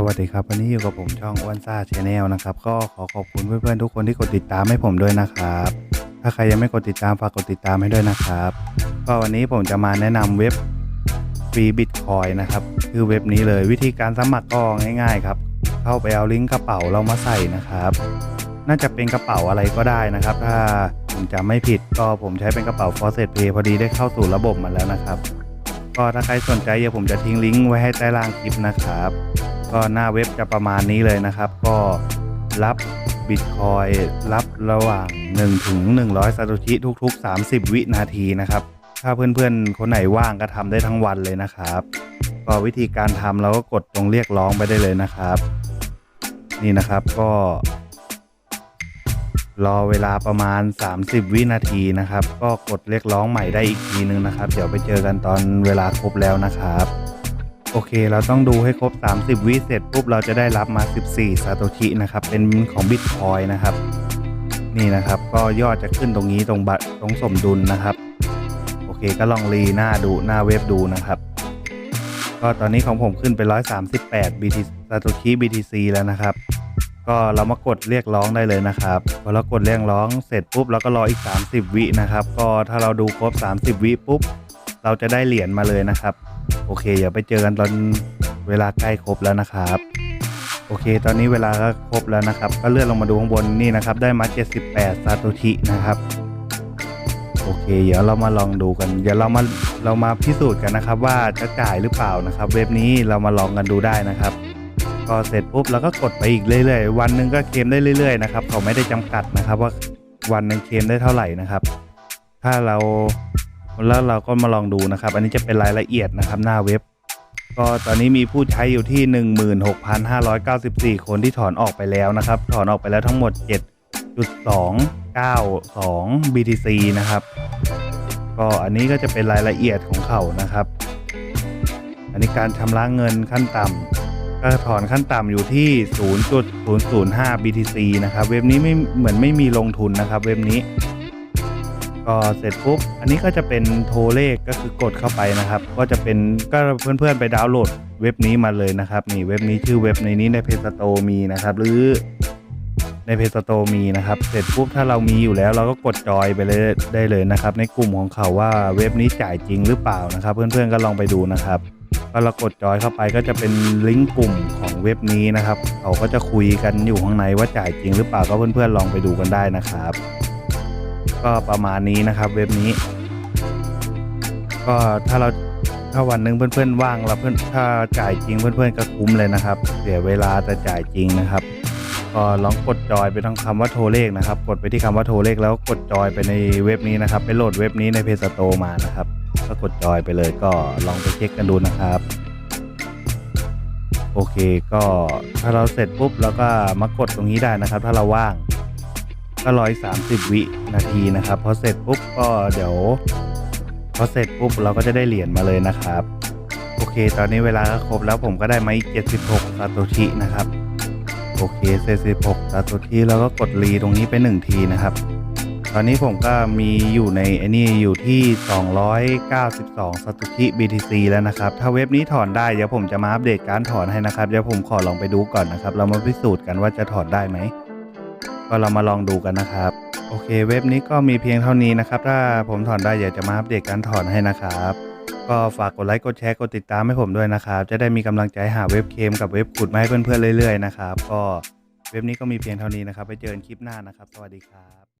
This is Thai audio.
สวัสดีครับ วันนี้อยู่กับผมช่องอ้วนซ่าชาแนลนะครับ ก็ขอขอบคุณเพื่อนๆทุกคนที่กดติดตามให้ผมด้วยนะครับ ถ้าใครยังไม่กดติดตามฝากกดติดตามให้ด้วยนะครับ ก็วันนี้ผมจะมาแนะนำเว็บฟรีบิตคอยนะครับ คือเว็บนี้เลยวิธีการสมัครก็ง่าย ๆ ครับ เข้าไปเอาลิงก์กระเป๋าเรามาใส่นะครับ น่าจะเป็นกระเป๋าอะไรก็ได้นะครับ ถ้าผมจำไม่ผิดก็ผมใช้เป็นกระเป๋า f o r s e t Pay พอดีได้เข้าสู่ระบบมาแล้วนะครับ ก็ถ้าใครสนใจเดี๋ยวผมจะทิ้งลิงก์ไว้ให้ใต้ล่างคลิปนะครับ ก็หน้าเว็บจะประมาณนี้เลยนะครับ ก็รับบิตคอยรับระหว่าง 1 ถึง 100ซาโตชิทุก ๆ 30 วินาทีนะครับ ถ้าเพื่อนๆ คนไหนว่างก็ทำได้ทั้งวันเลยนะครับ ก็วิธีการทำเราก็กดตรงเรียกร้องไปได้เลยนะครับ นี่นะครับก็ รอเวลาประมาณ 30 วินาทีนะครับ ก็กดเรียกร้องใหม่ได้อีกทีนึงนะครับ เดี๋ยวไปเจอกันตอนเวลาครบแล้วนะครับ โอเค เราต้องดูให้ครบ 30 วิเสร็จปุ๊บเราจะได้รับมา 14 ซาโตชินะครับ เป็นของบิตคอยนะครับ นี่นะครับ ก็ยอดจะขึ้นตรงนี้ตรงบัตรตรงสมดุลนะครับ โอเค ก็ลองรีหน้าดูหน้าเว็บดูนะครับ ก็ตอนนี้ของผมขึ้นไป 138 BT ซาโตชิ BTC แล้วนะครับ ก็เรามากดเรียกร้องได้เลยนะครับ พอเรากดเรียกร้องเสร็จปุ๊บเราก็รออีก 30 วินะครับ ก็ถ้าเราดูครบ 30 วิปุ๊บ เราจะได้เหรียญมาเลยนะครับ โอเคอย่าไปเจอกันตอนเวลาใกล้ครบแล้วนะครับ โอเค ตอนนี้เวลาก็ครบแล้วนะครับ ก็เลื่อนลงมาดูข้างบนนี่นะครับ ได้มา 78ซาโตชินะครับ โอเค เดี๋ยวเรามาลองดูกัน เดี๋ยวเรามาเรามาพิสูจน์กันนะครับ ว่าจะจ่ายหรือเปล่านะครับ เว็บนี้เรามาลองกันดูได้นะครับก็เสร็จปุ๊บเราก็กดไปอีกเรื่อยๆ วันหนึ่งก็เคลมได้เรื่อยๆนะครับเขาไม่ได้จำกัดนะครับว่าวันหนึ่งเคลมได้เท่าไหร่นะครับ ถ้าเรา แล้วเราก็มาลองดูนะครับ อันนี้จะเป็นรายละเอียดนะครับหน้าเว็บ ก็ตอนนี้มีผู้ใช้อยู่ที่ 16,594 คนที่ถอนออกไปแล้วนะครับ ถอนออกไปแล้วทั้งหมด 7.292 BTC นะครับ ก็อันนี้ก็จะเป็นรายละเอียดของเขานะครับ อันนี้การชำระเงินขั้นต่ำก็ถอนขั้นต่ำอยู่ที่ 0.005 BTC นะครับ เว็บนี้ไม่เหมือนไม่มีลงทุนนะครับ เว็บนี้ ก็เสร็จปุ๊บ อันนี้ก็จะเป็นโทรเลขก็คือกดเข้าไปนะครับ ก็จะเป็นก็เพื่อนๆไปดาวน์โหลดเว็บนี้มาเลยนะครับนี่เว็บนี้ชื่อเว็บในนี้ในเพจสโตมีนะครับ หรือในเพจสโตมีนะครับ เสร็จปุ๊บถ้าเรามีอยู่แล้วเราก็กดจอยไปเลยได้เลยนะครับ ในกลุ่มของเขาว่าเว็บนี้จ่ายจริงหรือเปล่านะครับ เพื่อนๆก็ลองไปดูนะครับก็เรากดจอยเข้าไปก็จะเป็นลิงก์กลุ่มของเว็บนี้นะครับ เขาก็จะคุยกันอยู่ข้างในว่าจ่ายจริงหรือเปล่าก็เพื่อนๆลองไปดูกันได้นะครับ ก็ประมาณนี้นะครับเว็บนี้ ก็ถ้าเราถ้าวันหนึ่งเพื่อนๆว่างแล้วเพื่อนถ้าจ่ายจริงเพื่อนๆก็คุ้มเลยนะครับ เสียเวลาแต่จ่ายจริงนะครับ ก็ลองกดจอยไปทั้งคำว่าโทรเลขนะครับ กดไปที่คำว่าโทรเลขแล้วกดจอยไปในเว็บนี้นะครับ ไปโหลดเว็บนี้ในเพจสโตมานะครับก็กดจอยไปเลยก็ลองไปเช็คกันดูนะครับโอเคก็ถ้าเราเสร็จปุ๊บเราก็มากดตรงนี้ได้นะครับ ถ้าเราว่าง ก็ร้อยสามสิบวินาทีนะครับพอเสร็จปุ๊บก็เดี๋ยวพอเสร็จปุ๊บเราก็จะได้เหรียญมาเลยนะครับ โอเค ตอนนี้เวลาก็ครบแล้วผมก็ได้มาอีก 76ซาโตชินะครับ โอเคเซ16ซาโตชิแล้วก็กดรีตรงนี้ไป 1 ทีนะครับ ตอนนี้ผมก็มีอยู่ในไอ้นี่อยู่ที่ 292ซาโตชิ BTC แล้วนะครับ ถ้าเว็บนี้ถอนได้เดี๋ยวผมจะมาอัปเดตการถอนให้นะครับเดี๋ยวผมขอลองไปดูก่อนนะครับ เรามาพิสูจน์กันว่าจะถอนได้ไหม ก็เรามาลองดูกันนะครับ โอเค เว็บนี้ก็มีเพียงเท่านี้นะครับ ถ้าผมถอนได้อยากจะมาอัปเดตการถอนให้นะครับ ก็ฝากกดไลค์กดแชร์กดติดตามให้ผมด้วยนะครับ จะได้มีกำลังใจหาเว็บเคมกับเว็บขุดมาให้เพื่อนๆเรื่อยๆนะครับก็เว็บนี้ก็มีเพียงเท่านี้นะครับ ไปเจอกันคลิปหน้านะครับ สวัสดีครับ